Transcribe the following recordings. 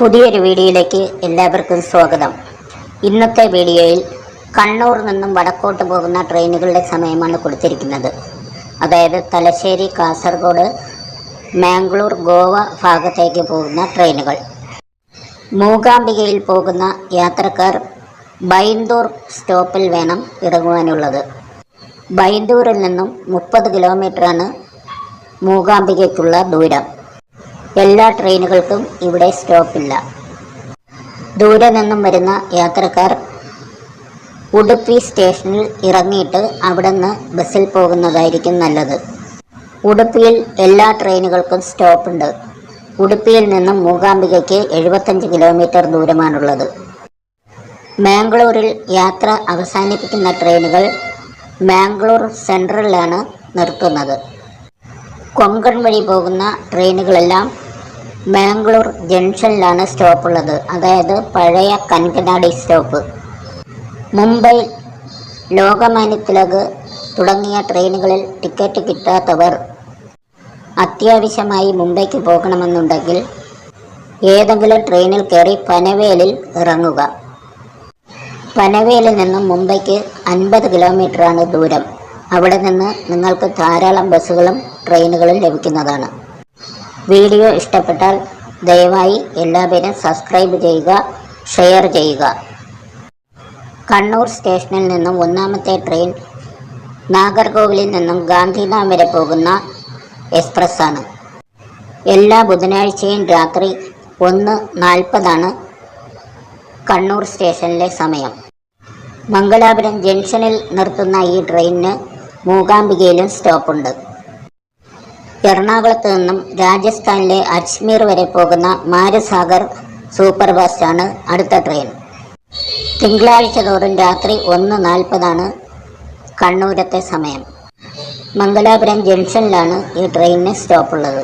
പുതിയൊരു വീഡിയോയിലേക്ക് എല്ലാവർക്കും സ്വാഗതം. ഇന്നത്തെ വീഡിയോയിൽ കണ്ണൂർ നിന്നും വടക്കോട്ട് പോകുന്ന ട്രെയിനുകളുടെ സമയമാണ് കൊടുത്തിരിക്കുന്നത്. അതായത് തലശ്ശേരി കാസർഗോഡ് മാംഗ്ലൂർ ഗോവ ഭാഗത്തേക്ക് പോകുന്ന ട്രെയിനുകൾ. മൂകാംബികയിൽ പോകുന്ന യാത്രക്കാർ ബൈന്ദൂർ സ്റ്റോപ്പിൽ വേണം ഇറങ്ങുവാനുള്ളത്. ബൈന്ദൂരിൽ നിന്നും മുപ്പത് കിലോമീറ്ററാണ് മൂകാംബികയ്ക്കുള്ള ദൂരം. എല്ലാ ട്രെയിനുകൾക്കും ഇവിടെ സ്റ്റോപ്പില്ല. ദൂരെ നിന്നും വരുന്ന യാത്രക്കാർ ഉടുപ്പി സ്റ്റേഷനിൽ ഇറങ്ങിയിട്ട് അവിടെ നിന്ന് ബസ്സിൽ പോകുന്നതായിരിക്കും നല്ലത്. ഉടുപ്പിയിൽ എല്ലാ ട്രെയിനുകൾക്കും സ്റ്റോപ്പുണ്ട്. ഉടുപ്പിയിൽ നിന്നും മൂകാംബികയ്ക്ക് എഴുപത്തഞ്ച് കിലോമീറ്റർ ദൂരമാണുള്ളത്. മാംഗ്ലൂരിൽ യാത്ര അവസാനിപ്പിക്കുന്ന ട്രെയിനുകൾ മാംഗ്ലൂർ സെൻട്രലിലാണ് നിർത്തുന്നത്. കൊങ്കൺ വഴി പോകുന്ന ട്രെയിനുകളെല്ലാം മാംഗ്ലൂർ ജംഗ്ഷനിലാണ് സ്റ്റോപ്പുള്ളത്. അതായത് പഴയ കൻകനാടി സ്റ്റോപ്പ്. മുംബൈ ലോകമാന്യ തിലക് തുടങ്ങിയ ട്രെയിനുകളിൽ ടിക്കറ്റ് കിട്ടാത്തവർ അത്യാവശ്യമായി മുംബൈക്ക് പോകണമെന്നുണ്ടെങ്കിൽ ഏതെങ്കിലും ട്രെയിനിൽ കയറി പനവേലിൽ ഇറങ്ങുക. പനവേലിൽ നിന്നും മുംബൈക്ക് അൻപത് കിലോമീറ്ററാണ് ദൂരം. അവിടെ നിന്ന് നിങ്ങൾക്ക് ധാരാളം ബസ്സുകളും ട്രെയിനുകളും ലഭിക്കുന്നതാണ്. വീഡിയോ ഇഷ്ടപ്പെട്ടാൽ ദയവായി എല്ലാവരും സബ്സ്ക്രൈബ് ചെയ്യുക ഷെയർ ചെയ്യുക. കണ്ണൂർ സ്റ്റേഷനിൽ നിന്നും ഒന്നാമത്തെ ട്രെയിൻ നാഗർകോവിലിൽ നിന്നും ഗാന്ധിധാം വരെ പോകുന്ന എക്സ്പ്രസ്സാണ്. എല്ലാ ബുധനാഴ്ചയും രാത്രി ഒന്ന് നാൽപ്പതാണ് കണ്ണൂർ സ്റ്റേഷനിലെ സമയം. മംഗലാപുരം ജംഗ്ഷനിൽ നിർത്തുന്ന ഈ ട്രെയിനിന് മൂകാംബികയിലും സ്റ്റോപ്പുണ്ട്. എറണാകുളത്ത് നിന്നും രാജസ്ഥാനിലെ അജ്മീർ വരെ പോകുന്ന മാരുസാഗർ സൂപ്പർ ഫാസ്റ്റാണ് അടുത്ത ട്രെയിൻ. തിങ്കളാഴ്ച തോറും രാത്രി ഒന്ന് നാൽപ്പതാണ് കണ്ണൂരത്തെ സമയം. മംഗലാപുരം ജംഗ്ഷനിലാണ് ഈ ട്രെയിനിന് സ്റ്റോപ്പുള്ളത്.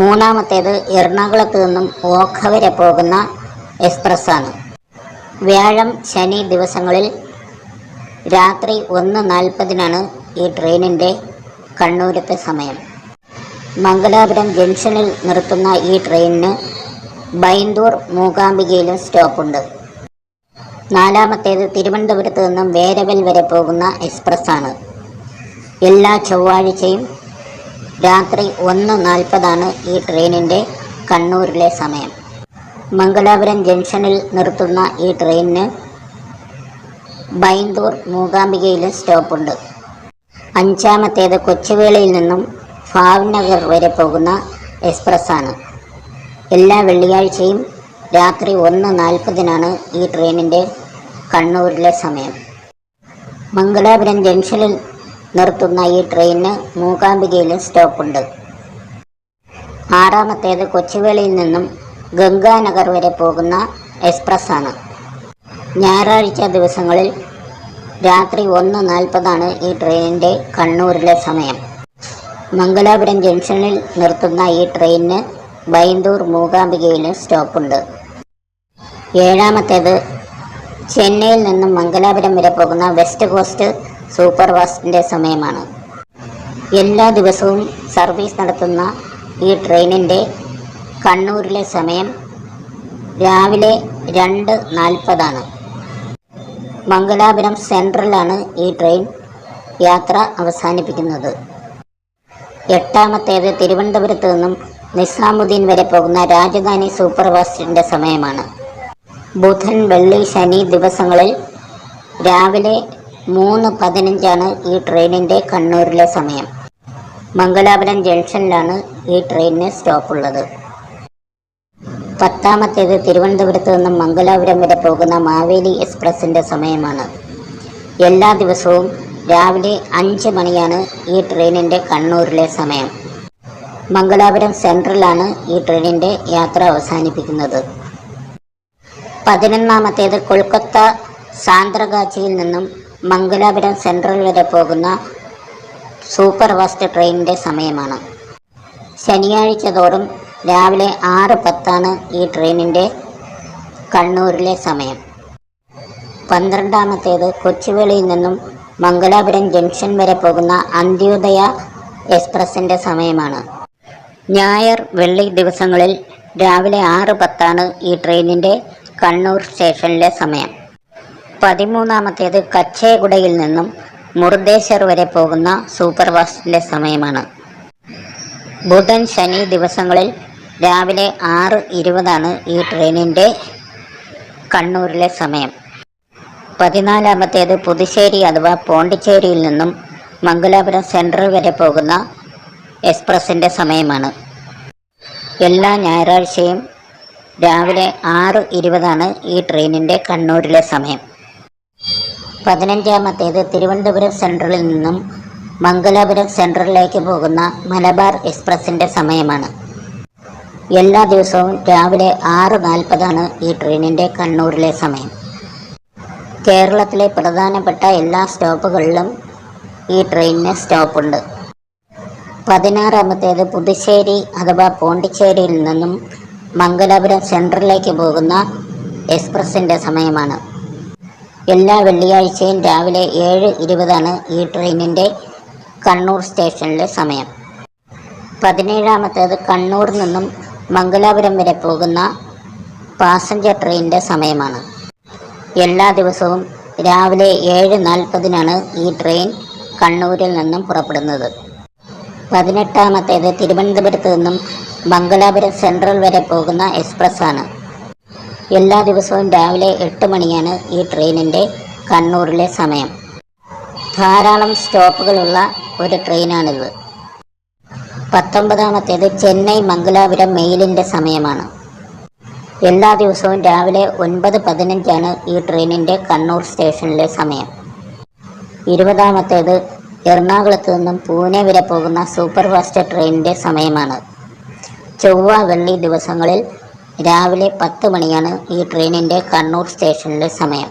മൂന്നാമത്തേത് എറണാകുളത്ത് നിന്നും ഓഖ വരെ പോകുന്ന എക്സ്പ്രസ്സാണ്. വ്യാഴം ശനി ദിവസങ്ങളിൽ രാത്രി ഒന്ന് നാൽപ്പതിനാണ് ഈ ട്രെയിനിന്റെ കണ്ണൂരത്തെ സമയം. മംഗലാപുരം ജംഗ്ഷനിൽ നിർത്തുന്ന ഈ ട്രെയിനിന് ബൈന്ദൂർ മൂകാംബികയിലും സ്റ്റോപ്പുണ്ട്. നാലാമത്തേത് തിരുവനന്തപുരത്ത് നിന്നും വേരവൽ വരെ പോകുന്ന എക്സ്പ്രസ്സാണ്. എല്ലാ ചൊവ്വാഴ്ചയും രാത്രി ഒന്ന് നാൽപ്പതാണ് ഈ ട്രെയിനിന്റെ കണ്ണൂരിലെ സമയം. മംഗലാപുരം ജംഗ്ഷനിൽ നിർത്തുന്ന ഈ ട്രെയിനിന് ബൈന്ദൂർ മൂകാംബികയിലെ സ്റ്റോപ്പുണ്ട്. അഞ്ചാമത്തേത് കൊച്ചുവേളിയിൽ നിന്നും ഭാവ്നഗർ വരെ പോകുന്ന എക്സ്പ്രസ്സാണ്. എല്ലാ വെള്ളിയാഴ്ചയും രാത്രി ഒന്ന് നാൽപ്പതിനാണ് ഈ ട്രെയിനിന്റെ കണ്ണൂരിലെ സമയം. മംഗലാപുരം ജംഗ്ഷനിൽ നിർത്തുന്ന ഈ ട്രെയിനിന് മൂകാംബികയിൽ സ്റ്റോപ്പുണ്ട്. ആറാമത്തേത് കൊച്ചുവേളിയിൽ നിന്നും ഗംഗാനഗർ വരെ പോകുന്ന എക്സ്പ്രസ് ആണ് ഞായറാഴ്ച ദിവസങ്ങളിൽ രാത്രി ഒന്ന് നാൽപ്പതാണ് ഈ ട്രെയിനിന്റെ കണ്ണൂരിലെ സമയം. മംഗലാപുരം ജംഗ്ഷനിൽ നിർത്തുന്ന ഈ ട്രെയിനിന് ബൈന്ദൂർ മൂകാംബികയിലും സ്റ്റോപ്പുണ്ട്. ഏഴാമത്തേത് ചെന്നൈയിൽ നിന്നും മംഗലാപുരം വരെ പോകുന്ന വെസ്റ്റ് കോസ്റ്റ് സൂപ്പർ ഫാസ്റ്റിന്റെ സമയമാണ്. എല്ലാ ദിവസവും സർവീസ് നടത്തുന്ന ഈ ട്രെയിനിന്റെ കണ്ണൂരിലെ സമയം രാവിലെ രണ്ട് നാൽപ്പതാണ്. മംഗലാപുരം സെൻട്രലാണ് ഈ ട്രെയിൻ യാത്ര അവസാനിപ്പിക്കുന്നത്. എട്ടാമത്തേത് തിരുവനന്തപുരത്ത് നിന്നും നിസാമുദ്ദീൻ വരെ പോകുന്ന രാജധാനി സൂപ്പർ ഫാസ്റ്റിന്റെ സമയമാണ്. ബുധൻ വെള്ളി ശനി ദിവസങ്ങളിൽ രാവിലെ മൂന്ന് പതിനഞ്ചാണ് ഈ ട്രെയിനിന്റെ കണ്ണൂരിലെ സമയം. മംഗലാപുരം ജംഗ്ഷനിലാണ് ഈ ട്രെയിനിന് സ്റ്റോപ്പുള്ളത്. പത്താമത്തേത് തിരുവനന്തപുരത്ത് നിന്നും മംഗലാപുരം വരെ പോകുന്ന മാവേലി എക്സ്പ്രസിന്റെ സമയമാണ്. എല്ലാ ദിവസവും രാവിലെ അഞ്ച് മണിയാണ് ഈ ട്രെയിനിന്റെ കണ്ണൂരിലെ സമയം. മംഗലാപുരം സെൻട്രലാണ് ഈ ട്രെയിനിന്റെ യാത്ര അവസാനിപ്പിക്കുന്നത്. പതിനൊന്നാമത്തേത് കൊൽക്കത്ത സാന്ദ്രഗാച്ചിയിൽ നിന്നും മംഗലാപുരം സെൻട്രൽ വരെ പോകുന്ന സൂപ്പർ ഫാസ്റ്റ് ട്രെയിനിന്റെ സമയമാണ്. ശനിയാഴ്ച തോറും രാവിലെ ആറ് പത്താണ് ഈ ട്രെയിനിന്റെ കണ്ണൂരിലെ സമയം. പന്ത്രണ്ടാമത്തേത് കൊച്ചുവേളിയിൽ നിന്നും മംഗലാപുരം ജംഗ്ഷൻ വരെ പോകുന്ന അന്ത്യോദയ എക്സ്പ്രസിന്റെ സമയമാണ്. ഞായർ വെള്ളി ദിവസങ്ങളിൽ രാവിലെ ആറ് പത്താണ് ഈ ട്രെയിനിന്റെ കണ്ണൂർ സ്റ്റേഷനിലെ സമയം. പതിമൂന്നാമത്തേത് കച്ചേഗുഡയിൽ നിന്നും മുർദേശർ വരെ പോകുന്ന സൂപ്പർ ഫാസ്റ്റിന്റെ സമയമാണ്. ബുധൻ ശനി ദിവസങ്ങളിൽ രാവിലെ ആറ് ഇരുപതാണ് ഈ ട്രെയിനിന്റെ കണ്ണൂരിലെ സമയം. പതിനാലാമത്തേത് പുതുശ്ശേരി അഥവാ പോണ്ടിച്ചേരിയിൽ നിന്നും മംഗലാപുരം സെൻട്രൽ വരെ പോകുന്ന എക്സ്പ്രസിന്റെ സമയമാണ്. എല്ലാ ഞായറാഴ്ചയും രാവിലെ ആറ് ഇരുപതാണ് ഈ ട്രെയിനിന്റെ കണ്ണൂരിലെ സമയം. പതിനഞ്ചാമത്തേത് തിരുവനന്തപുരം സെൻട്രലിൽ നിന്നും മംഗലാപുരം സെൻട്രലിലേക്ക് പോകുന്ന മലബാർ എക്സ്പ്രസിന്റെ സമയമാണ്. എല്ലാ ദിവസവും രാവിലെ ആറ് നാൽപ്പതാണ് ഈ ട്രെയിനിന്റെ കണ്ണൂരിലെ സമയം. കേരളത്തിലെ പ്രധാനപ്പെട്ട എല്ലാ സ്റ്റോപ്പുകളിലും ഈ ട്രെയിനിന് സ്റ്റോപ്പുണ്ട്. പതിനാറാമത്തേത് പുതുശ്ശേരി അഥവാ പോണ്ടിച്ചേരിയിൽ നിന്നും മംഗലാപുരം സെൻട്രലിലേക്ക് പോകുന്ന എക്സ്പ്രസിന്റെ സമയമാണ്. എല്ലാ വെള്ളിയാഴ്ചയും രാവിലെ ഏഴ് ഇരുപതാണ് ഈ ട്രെയിനിന്റെ കണ്ണൂർ സ്റ്റേഷനിലെ സമയം. പതിനേഴാമത്തേത് കണ്ണൂർ നിന്നും മംഗലാപുരം വരെ പോകുന്ന പാസഞ്ചർ ട്രെയിനിന്റെ സമയമാണ്. എല്ലാ ദിവസവും രാവിലെ ഏഴ് നാൽപ്പതിനാണ് ഈ ട്രെയിൻ കണ്ണൂരിൽ നിന്നും പുറപ്പെടുന്നത്. പതിനെട്ടാമത്തേത് തിരുവനന്തപുരത്ത് നിന്നും മംഗലാപുരം സെൻട്രൽ വരെ പോകുന്ന എക്സ്പ്രസ് ആണ്. എല്ലാ ദിവസവും രാവിലെ എട്ട് മണിയാണ് ഈ ട്രെയിനിന്റെ കണ്ണൂരിലെ സമയം. ധാരാളം സ്റ്റോപ്പുകളുള്ള ഒരു ട്രെയിനാണിത് പത്തൊമ്പതാമത്തേത് ചെന്നൈ മംഗലാപുരം മെയിലിന്റെ സമയമാണ്. എല്ലാ ദിവസവും രാവിലെ ഒൻപത് പതിനഞ്ചാണ് ഈ ട്രെയിനിന്റെ കണ്ണൂർ സ്റ്റേഷനിലെ സമയം. ഇരുപതാമത്തേത് എറണാകുളത്ത് നിന്നും പൂനെ വരെ പോകുന്ന സൂപ്പർ ഫാസ്റ്റ് ട്രെയിനിന്റെ സമയമാണ്. ചൊവ്വ വെള്ളി ദിവസങ്ങളിൽ രാവിലെ പത്ത് മണിയാണ് ഈ ട്രെയിനിന്റെ കണ്ണൂർ സ്റ്റേഷനിലെ സമയം.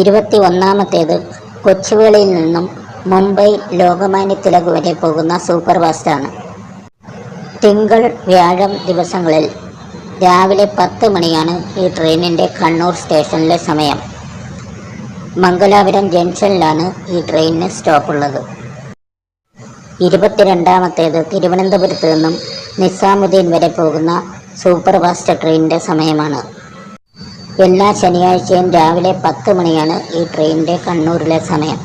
ഇരുപത്തി ഒന്നാമത്തേത് കൊച്ചുവേളിയിൽ നിന്നും മുംബൈ ലോകമാന്യ തിലക് വരെ പോകുന്ന സൂപ്പർ ഫാസ്റ്റാണ് തിങ്കൾ വ്യാഴം ദിവസങ്ങളിൽ രാവിലെ പത്ത് മണിയാണ് ഈ ട്രെയിനിന്റെ കണ്ണൂർ സ്റ്റേഷനിലെ സമയം. മംഗലാപുരം ജംഗ്ഷനിലാണ് ഈ ട്രെയിനിന് സ്റ്റോപ്പുള്ളത്. ഇരുപത്തിരണ്ടാമത്തേത് തിരുവനന്തപുരത്ത് നിന്നും നിസാമുദ്ദീൻ വരെ പോകുന്ന സൂപ്പർ ഫാസ്റ്റ് ട്രെയിനിന്റെ സമയമാണ്. എല്ലാ ശനിയാഴ്ചയും രാവിലെ പത്ത് മണിയാണ് ഈ ട്രെയിനിന്റെ കണ്ണൂരിലെ സമയം.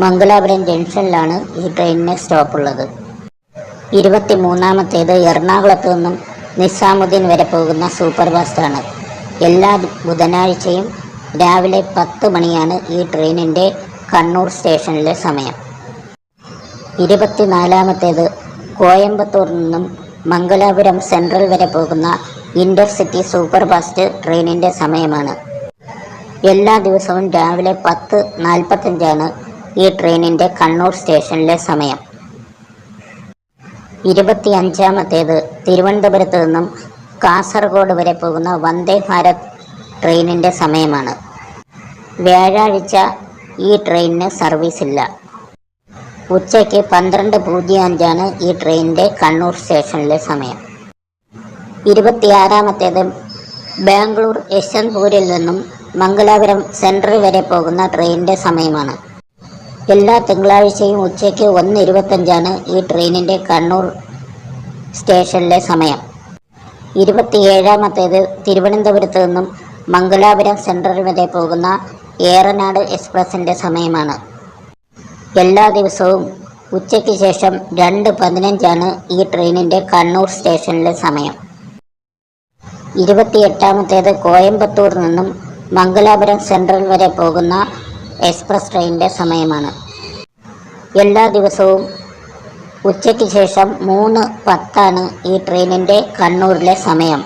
മംഗലാപുരം ജംഗ്ഷനിലാണ് ഈ ട്രെയിനിന് സ്റ്റോപ്പുള്ളത്. ഇരുപത്തി മൂന്നാമത്തേത് എറണാകുളത്തു നിന്നും നിസാമുദ്ദീൻ വരെ പോകുന്ന സൂപ്പർ ഫാസ്റ്റാണ് എല്ലാ ബുധനാഴ്ചയും രാവിലെ പത്ത് മണിയാണ് ഈ ട്രെയിനിന്റെ കണ്ണൂർ സ്റ്റേഷനിലെ സമയം. ഇരുപത്തിനാലാമത്തേത് കോയമ്പത്തൂർ നിന്നും മംഗലാപുരം സെൻട്രൽ വരെ പോകുന്ന ഇന്റർസിറ്റി സൂപ്പർ ഫാസ്റ്റ് ട്രെയിനിന്റെ സമയമാണ്. എല്ലാ ദിവസവും രാവിലെ പത്ത് നാൽപ്പത്തഞ്ചാണ് ഈ ട്രെയിനിന്റെ കണ്ണൂർ സ്റ്റേഷനിലെ സമയം. ഇരുപത്തി അഞ്ചാമത്തേത് തിരുവനന്തപുരത്ത് നിന്നും കാസർഗോഡ് വരെ പോകുന്ന വന്ദേ ഭാരത് ട്രെയിനിന്റെ സമയമാണ്. വ്യാഴാഴ്ച ഈ ട്രെയിനിന് സർവീസ് ഇല്ല ഉച്ചയ്ക്ക് പന്ത്രണ്ട് പൂജ്യം അഞ്ചാണ് ഈ ട്രെയിനിന്റെ കണ്ണൂർ സ്റ്റേഷനിലെ സമയം. ഇരുപത്തിയാറാമത്തേത് ബാംഗ്ലൂർ യശ്വന്ത്പൂരിൽ നിന്നും മംഗലാപുരം സെൻട്രൽ വരെ പോകുന്ന ട്രെയിനിന്റെ സമയമാണ്. എല്ലാ തിങ്കളാഴ്ചയും ഉച്ചയ്ക്ക് ഒന്ന് ഇരുപത്തഞ്ചാണ് ഈ ട്രെയിനിന്റെ കണ്ണൂർ സ്റ്റേഷനിലെ സമയം. ഇരുപത്തിയേഴാമത്തേത് തിരുവനന്തപുരത്ത് നിന്നും മംഗലാപുരം സെൻട്രൽ വരെ പോകുന്ന ഏറനാട് എക്സ്പ്രസിന്റെ സമയമാണ്. എല്ലാ ദിവസവും ഉച്ചയ്ക്ക് ശേഷം രണ്ട് പതിനഞ്ചാണ് ഈ ട്രെയിനിന്റെ കണ്ണൂർ സ്റ്റേഷനിലെ സമയം. ഇരുപത്തിയെട്ടാമത്തേത് കോയമ്പത്തൂർ നിന്നും മംഗലാപുരം സെൻട്രൽ വരെ പോകുന്ന എക്സ്പ്രസ് ട്രെയിനിന്റെ സമയമാണ്. എല്ലാ ദിവസവും ഉച്ചയ്ക്ക് ശേഷം മൂന്ന് പത്താണ് ഈ ട്രെയിനിന്റെ കണ്ണൂരിലെ സമയം.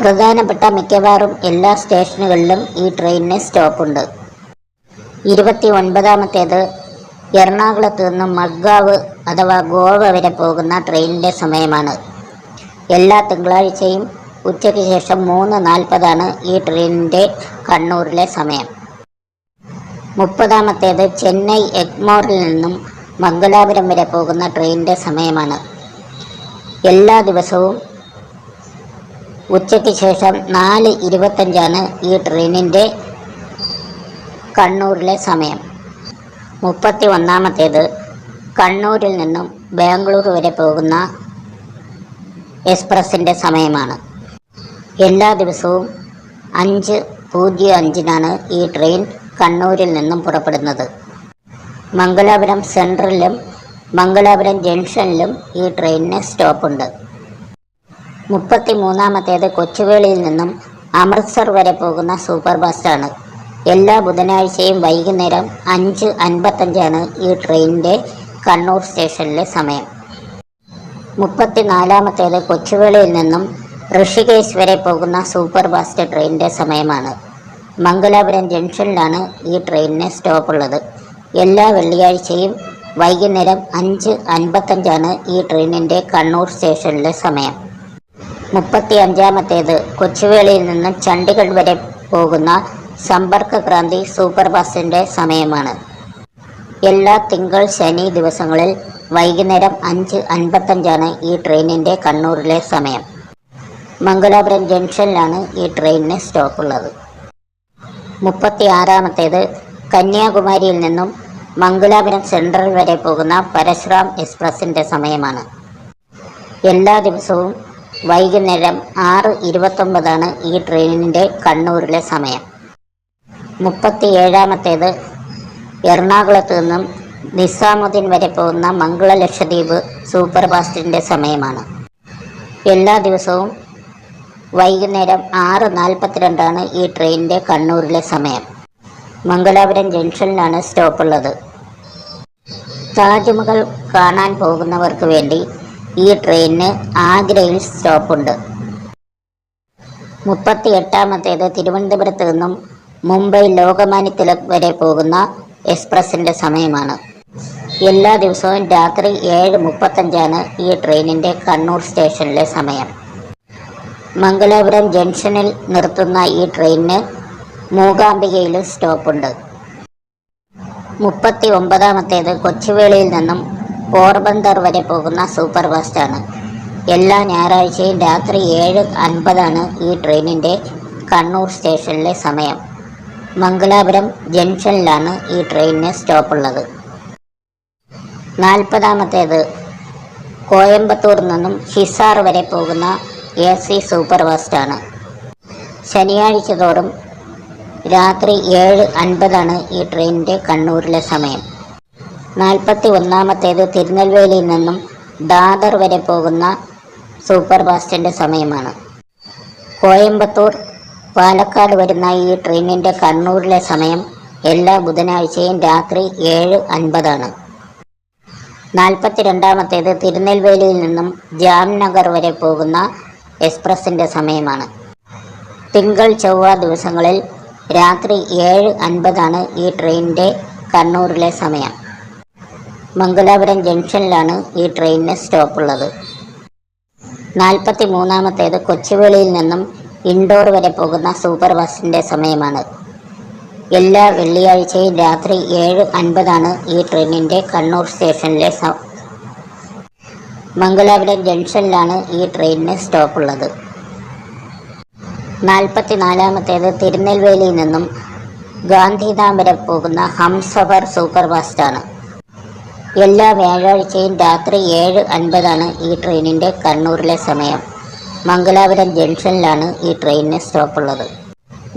പ്രധാനപ്പെട്ട മിക്കവാറും എല്ലാ സ്റ്റേഷനുകളിലും ഈ ട്രെയിനിന് സ്റ്റോപ്പുണ്ട്. ഇരുപത്തി ഒൻപതാമത്തേത് എറണാകുളത്ത് നിന്ന് മഡ്ഗാവ് അഥവാ ഗോവ വരെ പോകുന്ന ട്രെയിനിന്റെ സമയമാണ്. എല്ലാ തിങ്കളാഴ്ചയും ഉച്ചയ്ക്ക് ശേഷം മൂന്ന് നാൽപ്പതാണ് ഈ ട്രെയിനിന്റെ കണ്ണൂരിലെ സമയം. മുപ്പതാമത്തേത് ചെന്നൈ എഗ്മോറിൽ നിന്നും മംഗലാപുരം വരെ പോകുന്ന ട്രെയിനിന്റെ സമയമാണ്. എല്ലാ ദിവസവും ഉച്ചയ്ക്ക് ശേഷം നാല് ഇരുപത്തഞ്ചാണ് ഈ ട്രെയിനിന്റെ കണ്ണൂരിലെ സമയം. മുപ്പത്തി ഒന്നാമത്തേത് കണ്ണൂരിൽ നിന്നും ബാംഗ്ലൂർ വരെ പോകുന്ന എക്സ്പ്രസിന്റെ സമയമാണ്. എല്ലാ ദിവസവും അഞ്ച് പൂജ്യം അഞ്ചിനാണ് ഈ ട്രെയിൻ കണ്ണൂരിൽ നിന്നും പുറപ്പെടുന്നത്. മംഗലാപുരം സെൻട്രലിലും മംഗലാപുരം ജംഗ്ഷനിലും ഈ ട്രെയിനിന് സ്റ്റോപ്പുണ്ട്. മുപ്പത്തി മൂന്നാമത്തേത് കൊച്ചുവേളിയിൽ നിന്നും അമൃത്സർ വരെ പോകുന്ന സൂപ്പർ ബസ്സാണ്. എല്ലാ ബുധനാഴ്ചയും വൈകുന്നേരം അഞ്ച് അൻപത്തഞ്ചാണ് ഈ ട്രെയിനിന്റെ കണ്ണൂർ സ്റ്റേഷനിലെ സമയം. മുപ്പത്തിനാലാമത്തേത് കൊച്ചുവേളിയിൽ നിന്നും ഋഷികേശ് വരെ പോകുന്ന സൂപ്പർ ഫാസ്റ്റ് ട്രെയിനിന്റെ സമയമാണ്. മംഗലാപുരം ജംഗ്ഷനിലാണ് ഈ ട്രെയിനിന് സ്റ്റോപ്പുള്ളത്. എല്ലാ വെള്ളിയാഴ്ചയും വൈകുന്നേരം അഞ്ച് അൻപത്തഞ്ചാണ് ഈ ട്രെയിനിന്റെ കണ്ണൂർ സ്റ്റേഷനിലെ സമയം. മുപ്പത്തി അഞ്ചാമത്തേത് കൊച്ചുവേളിയിൽ നിന്നും ചണ്ഡീഗഡ് വരെ പോകുന്ന സമ്പർക്ക് ക്രാന്തി സൂപ്പർ ബസിന്റെ സമയമാണ്. എല്ലാ തിങ്കൾ ശനി ദിവസങ്ങളിൽ വൈകുന്നേരം അഞ്ച് അൻപത്തഞ്ചാണ് ഈ ട്രെയിനിന്റെ കണ്ണൂരിലെ സമയം. മംഗലാപുരം ജംഗ്ഷനിലാണ് ഈ ട്രെയിനിന് സ്റ്റോപ്പുള്ളത്. മുപ്പത്തി ആറാമത്തേത് കന്യാകുമാരിയിൽ നിന്നും മംഗലാപുരം സെൻട്രൽ വരെ പോകുന്ന പരശുറാം എക്സ്പ്രസിന്റെ സമയമാണ്. എല്ലാ ദിവസവും വൈകുന്നേരം ആറ് ഇരുപത്തൊമ്പതാണ് ഈ ട്രെയിനിന്റെ കണ്ണൂരിലെ സമയം. മുപ്പത്തി ഏഴാമത്തേത് എറണാകുളത്ത് നിന്നും നിസാമുദ്ദീൻ വരെ പോകുന്ന മംഗള ലക്ഷദ്വീപ് സൂപ്പർ ഫാസ്റ്റിന്റെ സമയമാണ്. എല്ലാ ദിവസവും വൈകുന്നേരം ആറ് നാൽപ്പത്തിരണ്ടാണ് ഈ ട്രെയിനിന്റെ കണ്ണൂരിലെ സമയം. മംഗലാപുരം ജംഗ്ഷനിലാണ് സ്റ്റോപ്പുള്ളത്. താജ്മഹൽ കാണാൻ പോകുന്നവർക്ക് വേണ്ടി ഈ ട്രെയിനിന് ആഗ്രയിൽ സ്റ്റോപ്പുണ്ട്. മുപ്പത്തി എട്ടാമത്തേത് തിരുവനന്തപുരത്ത് നിന്നും മുംബൈ ലോകമാന്യ തിലക് വരെ പോകുന്ന എക്സ്പ്രസിന്റെ സമയമാണ്. എല്ലാ ദിവസവും രാത്രി ഏഴ് മുപ്പത്തഞ്ചാണ് ഈ ട്രെയിനിന്റെ കണ്ണൂർ സ്റ്റേഷനിലെ സമയം. മംഗലാപുരം ജംഗ്ഷനിൽ നിർത്തുന്ന ഈ ട്രെയിനിന് മൂകാംബികയിലും സ്റ്റോപ്പുണ്ട്. മുപ്പത്തി ഒമ്പതാമത്തേത് കൊച്ചുവേളിയിൽ നിന്നും പോർബന്ദർ വരെ പോകുന്ന സൂപ്പർ ഫാസ്റ്റാണ് എല്ലാ ഞായറാഴ്ചയും രാത്രി ഏഴ് അൻപതാണ് ഈ ട്രെയിനിന്റെ കണ്ണൂർ സ്റ്റേഷനിലെ സമയം. മംഗലാപുരം ജംഗ്ഷനിലാണ് ഈ ട്രെയിനിന് സ്റ്റോപ്പുള്ളത്. നാൽപ്പതാമത്തേത് കോയമ്പത്തൂർ നിന്നും ഹിസാർ വരെ പോകുന്ന എ സി സൂപ്പർ ഫാസ്റ്റാണ് ശനിയാഴ്ച തോറും രാത്രി ഏഴ് അൻപതാണ് ഈ ട്രെയിനിന്റെ കണ്ണൂരിലെ സമയം. നാൽപ്പത്തി ഒന്നാമത്തേത് തിരുനെൽവേലിയിൽ നിന്നും ദാദർ വരെ പോകുന്ന സൂപ്പർ ഫാസ്റ്റിന്റെ സമയമാണ്. കോയമ്പത്തൂർ പാലക്കാട് വരുന്ന ഈ ട്രെയിനിന്റെ കണ്ണൂരിലെ സമയം എല്ലാ ബുധനാഴ്ചയും രാത്രി ഏഴ് അൻപതാണ്. നാൽപ്പത്തി രണ്ടാമത്തേത് തിരുനെൽവേലിയിൽ നിന്നും ജാംനഗർ വരെ പോകുന്ന എക്സ്പ്രസിന്റെ സമയമാണ്. തിങ്കൾ ചൊവ്വ ദിവസങ്ങളിൽ രാത്രി ഏഴ് അൻപതാണ് ഈ ട്രെയിനിന്റെ കണ്ണൂരിലെ സമയം. മംഗലാപുരം ജംഗ്ഷനിലാണ് ഈ ട്രെയിനിന് സ്റ്റോപ്പുള്ളത്. നാൽപ്പത്തി മൂന്നാമത്തേത് കൊച്ചുവേളിയിൽ നിന്നും ഇൻഡോർ വരെ പോകുന്ന സൂപ്പർ ബസ്സിന്റെ സമയമാണ്. എല്ലാ വെള്ളിയാഴ്ചയും രാത്രി ഏഴ് അൻപതാണ് ഈ ട്രെയിനിന്റെ കണ്ണൂർ സ്റ്റേഷനിലെ മംഗലാപുരം ജംഗ്ഷനിലാണ് ഈ ട്രെയിനിന് സ്റ്റോപ്പുള്ളത്. നാൽപ്പത്തി നാലാമത്തേത് തിരുനെൽവേലിയിൽ നിന്നും ഗാന്ധിധാം വരെ പോകുന്ന ഹംസഫർ സൂപ്പർ ഫാസ്റ്റാണ് എല്ലാ വ്യാഴാഴ്ചയും രാത്രി ഏഴ് അൻപതാണ് ഈ ട്രെയിനിന്റെ കണ്ണൂരിലെ സമയം. മംഗലാപുരം ജംഗ്ഷനിലാണ് ഈ ട്രെയിനിന് സ്റ്റോപ്പുള്ളത്.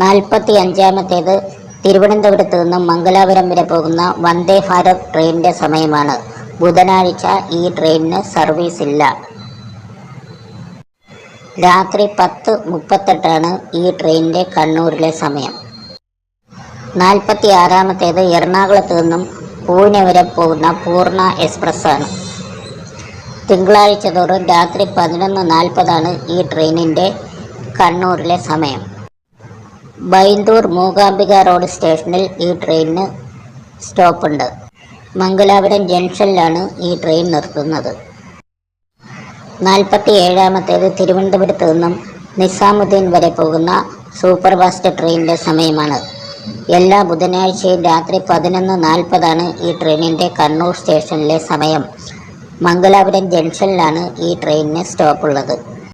നാൽപ്പത്തി അഞ്ചാമത്തേത് തിരുവനന്തപുരത്ത് നിന്നും മംഗലാപുരം വരെ പോകുന്ന വന്ദേ ഭാരത് ട്രെയിനിന്റെ സമയമാണ്. ബുധനാഴ്ച ഈ ട്രെയിനിന് സർവീസ് ഇല്ല രാത്രി പത്ത് മുപ്പത്തെട്ടാണ് ഈ ട്രെയിനിന്റെ കണ്ണൂരിലെ സമയം. നാൽപ്പത്തി ആറാമത്തേത് എറണാകുളത്ത് നിന്നും പൂനെ വരെ പോകുന്ന പൂർണ എക്സ്പ്രസ്സാണ്. തിങ്കളാഴ്ച തോറും രാത്രി പതിനൊന്ന് നാൽപ്പതാണ് ഈ ട്രെയിനിന്റെ കണ്ണൂരിലെ സമയം. ബൈന്ദൂർ മൂകാംബിക റോഡ് സ്റ്റേഷനിൽ ഈ ട്രെയിനിന് സ്റ്റോപ്പുണ്ട്. മംഗലാപുരം ജംഗ്ഷനിലാണ് ഈ ട്രെയിൻ നിർത്തുന്നത്. നാൽപ്പത്തി ഏഴാമത്തേത് തിരുവനന്തപുരത്ത് നിന്നും നിസാമുദ്ദീൻ വരെ പോകുന്ന സൂപ്പർ ഫാസ്റ്റ് ട്രെയിനിന്റെ സമയമാണ്. എല്ലാ ബുധനാഴ്ചയും രാത്രി പതിനൊന്ന് നാൽപ്പതാണ് ഈ ട്രെയിനിന്റെ കണ്ണൂർ സ്റ്റേഷനിലെ സമയം. മംഗലാപുരം ജംഗ്ഷനിലാണ് ഈ ട്രെയിനിന് സ്റ്റോപ്പുള്ളത്.